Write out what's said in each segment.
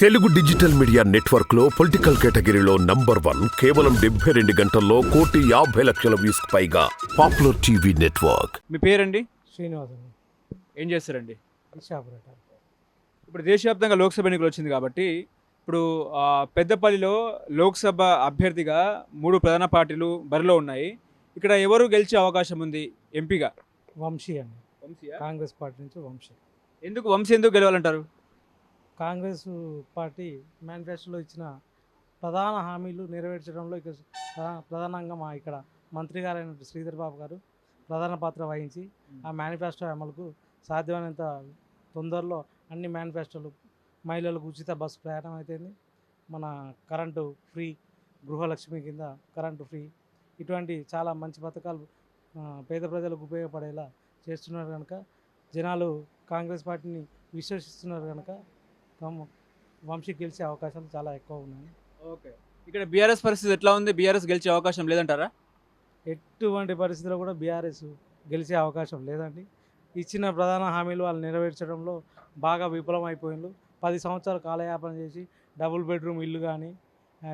Telugu digital media నెట్వర్క్లో political కేటగిరీలో number one కేవలం డెబ్బై రెండు గంటల్లో కోటి యాభై లక్షల వ్యూస్ పైగా పాపులర్ టీవీ నెట్వర్క్. మీ పేరండి? శ్రీనివాసం ఏం చేస్తారండి? ఆపరేటర్ ఇప్పుడు దేశవ్యాప్తంగా లోక్సభ ఎన్నికలు వచ్చింది కాబట్టి ఇప్పుడు ఆ, పెద్దపల్లిలో లోక్సభ అభ్యర్థిగా మూడు ప్రధాన పార్టీలు బరిలో ఉన్నాయి. ఇక్కడ ఎవరు గెలిచే అవకాశం ఉంది ఎంపీగా? వంశీ అండి. కాంగ్రెస్ పార్టీ నుంచి వంశీ. ఎందుకు వంశీ ఎందుకు గెలవాలంటారు? కాంగ్రెస్ పార్టీ మేనిఫెస్టోలో ఇచ్చిన ప్రధాన హామీలు నెరవేర్చడంలో ఇక ప్రధా- ప్రధానంగా మా ఇక్కడ మంత్రి గారైన శ్రీధర్ బాబు గారు ప్రధాన పాత్ర వహించి ఆ మేనిఫెస్టో అమలుకు సాధ్యమైనంత తొందరలో అన్ని మేనిఫెస్టోలు మహిళలకు ఉచిత బస్సు ప్రయాణం అయితేంది. మన కరెంటు ఫ్రీ గృహలక్ష్మి కింద కరెంటు ఫ్రీ. ఇటువంటి చాలా మంచి పథకాలు పేద ప్రజలకు ఉపయోగపడేలా చేస్తున్నారు కనుక జనాలు కాంగ్రెస్ పార్టీని విశ్వసిస్తున్నారు కనుక వంశీ గెలిచే అవకాశాలు చాలా ఎక్కువ ఉన్నాయి. ఓకే. ఇక్కడ బీఆర్ఎస్ పరిస్థితి ఎట్లా ఉంది? బీఆర్ఎస్ గెలిచే అవకాశం లేదంటారా? ఎటువంటి పరిస్థితిలో కూడా బీఆర్ఎస్ గెలిచే అవకాశం లేదండి. ఇచ్చిన ప్రధాన హామీలు వాళ్ళు నెరవేర్చడంలో బాగా విఫలం అయిపోయిండ్రు పది సంవత్సరాలు కాలయాపన చేసి డబుల్ బెడ్రూమ్ ఇల్లు కానీ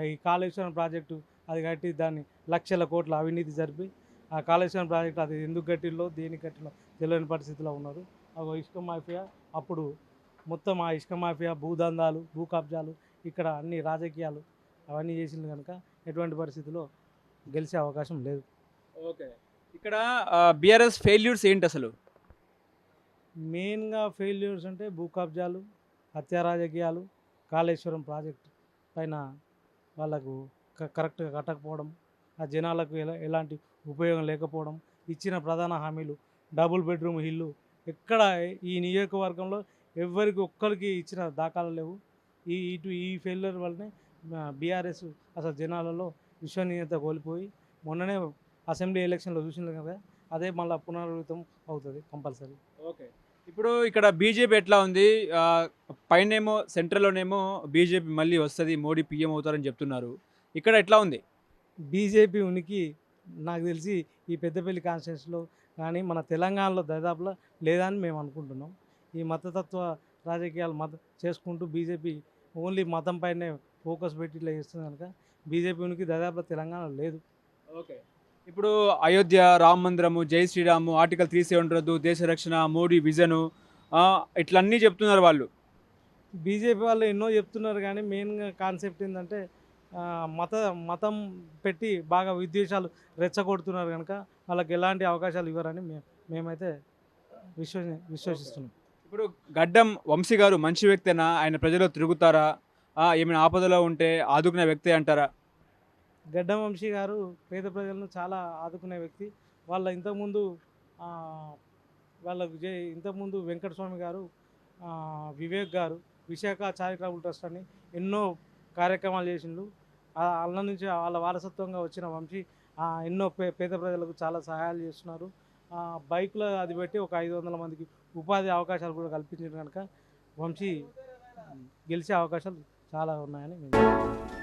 ఈ కాళేశ్వరం ప్రాజెక్టు అది కట్టి దాన్ని లక్షల కోట్ల అవినీతి జరిపి ఆ కాళేశ్వరం ప్రాజెక్టు అది ఎందుకు కట్టిల్లో దేనికి కట్టిలో తెలియని పరిస్థితిలో ఉన్నారు. ఆ ఇసుక మాఫియా అప్పుడు మొత్తం ఆ ఇసుక మాఫియా భూదందాలు భూ కబ్జాలు ఇక్కడ అన్ని రాజకీయాలు అవన్నీ చేసింది కనుక ఎటువంటి పరిస్థితిలో గెలిచే అవకాశం లేదు. ఓకే. ఇక్కడ బీఆర్ఎస్ ఫెయిల్యూర్స్ ఏంటి అసలు? మెయిన్గా ఫెయిల్యూర్స్ అంటే భూ కబ్జాలు హత్యా రాజకీయాలు కాళేశ్వరం ప్రాజెక్ట్ పైన వాళ్ళకు కరెక్ట్గా కట్టకపోవడం ఆ జనాలకు ఎలా ఎలాంటి ఉపయోగం లేకపోవడం ఇచ్చిన ప్రధాన హామీలు డబుల్ బెడ్రూమ్ ఇల్లు ఎక్కడ ఈ నియోజకవర్గంలో ఎవరికి ఒక్కరికి ఇచ్చిన దాఖలు లేవు. ఈ ఇటు ఈ ఫెయిల్యూర్ వల్లనే బీఆర్ఎస్ అసలు జనాలలో విశ్వనీయత కోల్పోయి మొన్ననే అసెంబ్లీ ఎలక్షన్లో చూసింది కదా అదే మళ్ళీ పునరావృతం అవుతుంది కంపల్సరీ. ఓకే. ఇప్పుడు ఇక్కడ బీజేపీ ఎట్లా ఉంది? పైనేమో సెంట్రల్లోనేమో బీజేపీ మళ్ళీ వస్తుంది మోడీ పీఎం అవుతారని చెప్తున్నారు. ఇక్కడ ఎట్లా ఉంది? బీజేపీ ఉనికి నాకు తెలిసి ఈ పెద్దపల్లి కాన్స్టిట్యూన్సీలో కానీ మన తెలంగాణలో దాదాపులో లేదని మేము అనుకుంటున్నాం. ఈ మతతత్వ రాజకీయాలు మత చేసుకుంటూ బీజేపీ ఓన్లీ మతం పైనే ఫోకస్ పెట్టి ఇట్లా చేస్తుంది కనుక బీజేపీ ఉనికి దాదాపులో తెలంగాణలో లేదు. ఓకే. ఇప్పుడు అయోధ్య రామ మందిరము జై శ్రీరాము ఆర్టికల్ త్రీ సెవెన్ రద్దు దేశ రక్షణ మోడీ విజను ఆ, ఇట్లా అన్నీ చెప్తున్నారు వాళ్ళు. బీజేపీ వాళ్ళు ఎన్నో చెప్తున్నారు కానీ మెయిన్గా కాన్సెప్ట్ ఏంటంటే మత మతం పెట్టి బాగా విద్వేషాలు రెచ్చగొడుతున్నారు కనుక వాళ్ళకి ఎలాంటి అవకాశాలు ఇవ్వరని మేము మేమైతే విశ్వ విశ్వసిస్తున్నాం. ఇప్పుడు గడ్డం వంశీ గారు మంచి వ్యక్తేనా? ఆయన ప్రజలు తిరుగుతారా? ఏమైనా ఆపదలో ఉంటే ఆదుకునే వ్యక్తి అంటారా? గడ్డం వంశీ గారు పేద ప్రజలను చాలా ఆదుకునే వ్యక్తి. వాళ్ళ ఇంతకుముందు వాళ్ళ విజయ్ ఇంతకుముందు వెంకటస్వామి గారు వివేక్ గారు విశాఖ చారిటబుల్ ట్రస్ట్ అని ఎన్నో కార్యక్రమాలు చేసిండు. వాళ్ళ నుంచి వాళ్ళ వారసత్వంగా వచ్చిన వంశీ ఎన్నో పే పేద ప్రజలకు చాలా సహాయాలు చేస్తున్నారు. బైకులు అది పెట్టి ఒక ఐదు వందల మందికి ఉపాధి అవకాశాలు కూడా కల్పించారు కనుక వంశీ గెలిచే అవకాశాలు చాలా ఉన్నాయని మేము